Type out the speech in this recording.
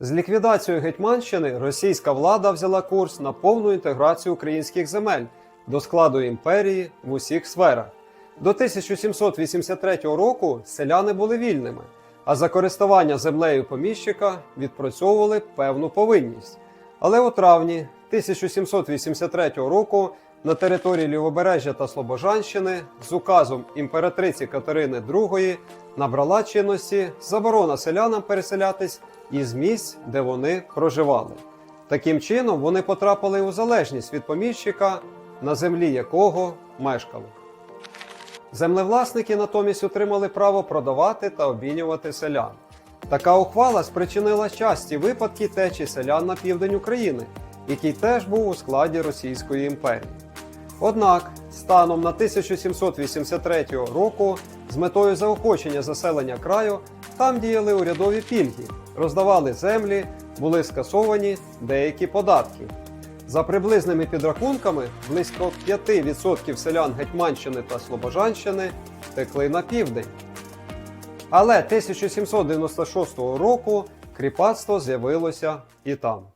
З ліквідацією Гетьманщини російська влада взяла курс на повну інтеграцію українських земель до складу імперії в усіх сферах. До 1783 року селяни були вільними, а за користування землею поміщика відпрацьовували певну повинність. Але у травні 1783 року на території Лівобережжя та Слобожанщини з указом імператриці Катерини II набрала чинності заборона селянам переселятись із місць, де вони проживали. Таким чином вони потрапили у залежність від поміщика, на землі якого мешкали. Землевласники натомість отримали право продавати та обмінювати селян. Така ухвала спричинила часті випадки течі селян на південь України, який теж був у складі Російської імперії. Однак, станом на 1783 року, з метою заохочення заселення краю, там діяли урядові пільги, роздавали землі, були скасовані деякі податки. За приблизними підрахунками, близько 5% селян Гетьманщини та Слобожанщини втекли на південь. Але 1796 року кріпацтво з'явилося і там.